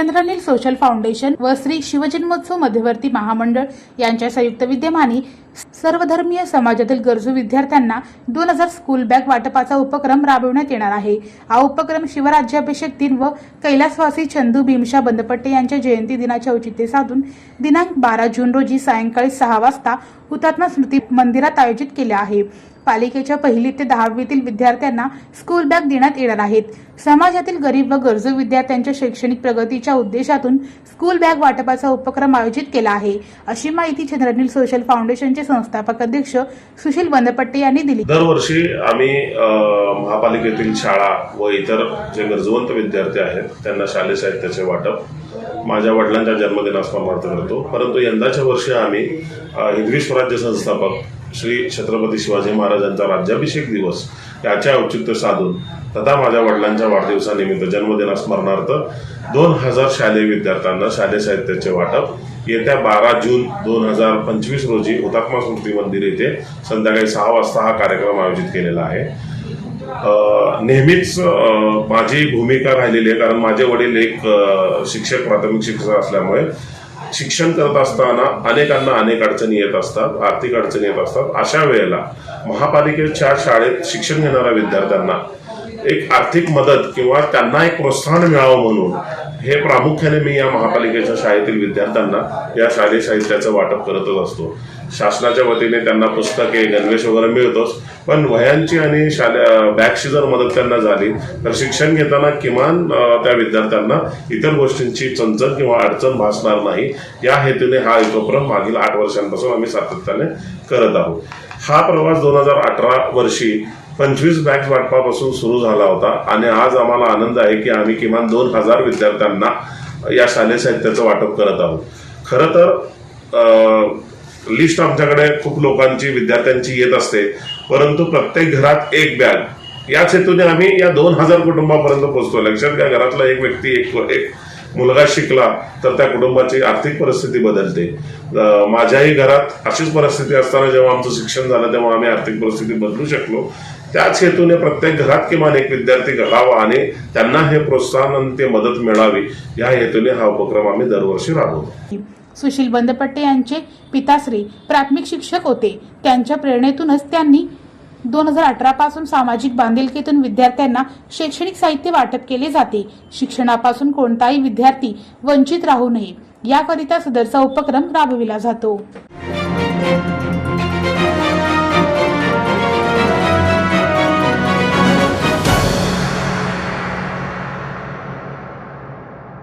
चंद्रनील social foundation व श्री शिवजन्मोत्सव मध्यवर्ती महामंडळ यांच्या संयुक्त विद्यमाने सर्वधर्मीय समाजातील गरजू विद्यार्थ्यांना दोन हजार स्कूल बॅग वाटपाचा उपक्रम राबविण्यात येणार आहे. हा उपक्रम शिवराज्याभिषेक दिन व कैलासवासी चंदू भीमशा बंदपट्टे यांच्या जयंती दिनाचे औचित्य साधून दिनांक बारा जून रोजी सायंकाळी सहा वाजता हुतात्मा स्मृती मंदिरात आयोजित केले आहे. पालिकेच्या पहिली ते दहावीतील विद्यार्थ्यांना स्कूल बॅग देण्यात येणार आहेत. समाजातील गरीब व गरजू विद्यार्थ्यांच्या शैक्षणिक प्रगतीच्या उद्देशातून स्कूल बॅग वाटपाचा उपक्रम आयोजित केला आहे. अशी माहिती चंद्रनील सोशल फाउंडेशनचे संस्थापक अध्यक्ष सुशील बंदपट्टे यांनी दिली. दरवर्षी आम्ही महापालिकेतील शाळा व इतर जे गरजवंत विद्यार्थी आहेत त्यांना शालेय साहित्याचे वाटप माझ्या वडिलांच्या जन्मदिनास्मरणार्थ करतो. परंतु यंदाच्या वर्षी आम्ही हिंदवी स्वराज्य संस्थापक श्री छत्रपती शिवाजी महाराजांचा राज्याभिषेक दिवस याचे औचित्य साधून तथा माझ्या वडिलांच्या वाढदिवसानिमित्त जन्मदिनास्मरणार्थ दोन हजार शालेय विद्यार्थ्यांना शालेय साहित्याचे वाटप येत्या बारा जून दोन हजार पंचवीस रोजी हुतात्मा स्मृती मंदिर येथे संध्याकाळी सहा वाजता हा कार्यक्रम आयोजित केलेला आहे. नेहमीच माझी भूमिका राहिलेली आहे कारण माझे वडील एक शिक्षक प्राथमिक शिक्षक असल्यामुळे शिक्षण करत असताना अनेकांना अनेक अडचणी येत असतात आर्थिक अडचणी येत असतात. अशा वेळेला महापालिकेच्या शाळेत शिक्षण घेणाऱ्या विद्यार्थ्यांना एक आर्थिक मदत किंवा त्यांना एक प्रोत्साहन मिळावं म्हणून हे प्रामुख्याने मी या महापालिकेच्या शाळेतील विद्यार्थ्यांना या शालेय साहित्याचं वाटप करतच असतो. शासनाच्या वतीने त्यांना पुस्तके गणवेश वगैरे मिळतोच. पण वह्यांची आणि शाले बॅगची जर मदत त्यांना झाली तर शिक्षण घेताना किमान त्या विद्यार्थ्यांना इतर गोष्टींची चंचल किंवा अडचण भासणार नाही. या हेतूने हा उपक्रम मागील आठ वर्षांपासून आम्ही सातत्याने करत आहोत. हा प्रवास दोन हजार अठरा वर्षी पंचवीस बॅच वाटपापासून सुरू झाला होता. आणि आज आम्हाला आनंद आहे की आम्ही किमान दोन हजार विद्यार्थ्यांना या शालेय साहित्याचं वाटप करत आहोत. खरं तर लिस्ट आमच्याकडे खूप लोकांची विद्यार्थ्यांची येत असते. परंतु प्रत्येक घरात एक बॅग याच हेतूने आम्ही या दोन हजार कुटुंबापर्यंत पोहोचतो लक्षात घ्या घरातला एक व्यक्ती एक एक मुलगा शिकला तर त्या कुटुंबाची आर्थिक परिस्थिती बदलते. माझ्याही घरात अशीच परिस्थिती असताना जेव्हा आमचं शिक्षण झालं तेव्हा आम्ही आर्थिक परिस्थिती बदलू शकलो. त्याच हेतूने प्रत्येक घरात किमान एक विद्यार्थी घडावा आणि त्यांना हे प्रोत्साहन आणि ते मदत मिळावी या हेतूने हा उपक्रम आम्ही दरवर्षी राबवतो. सुशील बंदपट्टे यांचे पिताश्री प्राथमिक शिक्षक होते. त्यांच्या प्रेरणेतूनच त्यांनी दोन हजार अठरा पासून सामाजिक बांधिलकीतून विद्यार्थ्यांना शैक्षणिक साहित्य वाटप केले जाते. शिक्षणापासून कोणताही विद्यार्थी वंचित राहू नये. याकरिता सदरचा उपक्रम राबविला जातो.